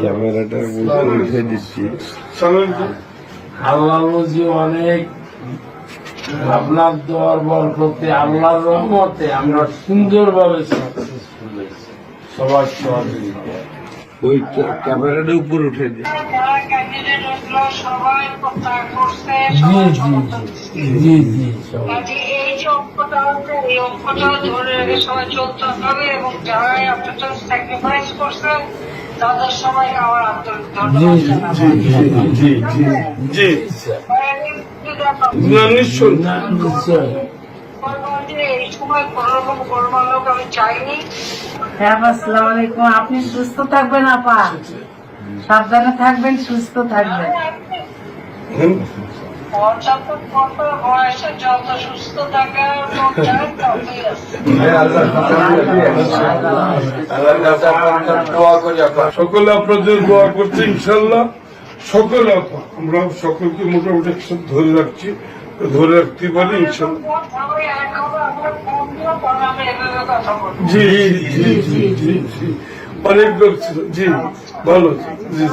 ক্যামেরাটা উঠে দিচ্ছি। আল্লাহ অনেক আপনার দোয়ার বরকতে আল্লাহর রহমতে আমরা সুন্দরভাবে সাকসেসফুল হয়েছি। সবার সহযোগিতা ওই ক্যামেরাটা উপর উঠে জি জি জি জি এই যে আছে এই ধরে রেখে সবাই চলতে হবে এবং যারাই আপনার জন্য স্যাক্রিফাইস করছে তাদের সবাই আমার আন্তরিক ধন্যবাদ জি জি জি জি না নিশ্চয়। না নিশ্চয়। বলব যে এই সময় কোন রকম গোলমাল আমি চাইনি। হ্যাঁ আসসালামু আলাইকুম। আপনি সুস্থ থাকবেন আপা? সাবধানে থাকবেন সুস্থ থাকবেন। বয়সে যত সুস্থ সকলে আপনাদের দোয়া করছে ইনশাল্লাহ। সকলে আমরা সকলকে মোটামুটি একসাথে ধরে রাখছি ধরে রাখতে পারি ইনশাল্লাহ। জি জি জি জি জি অনেক লোক ছিল। জি ভালো জি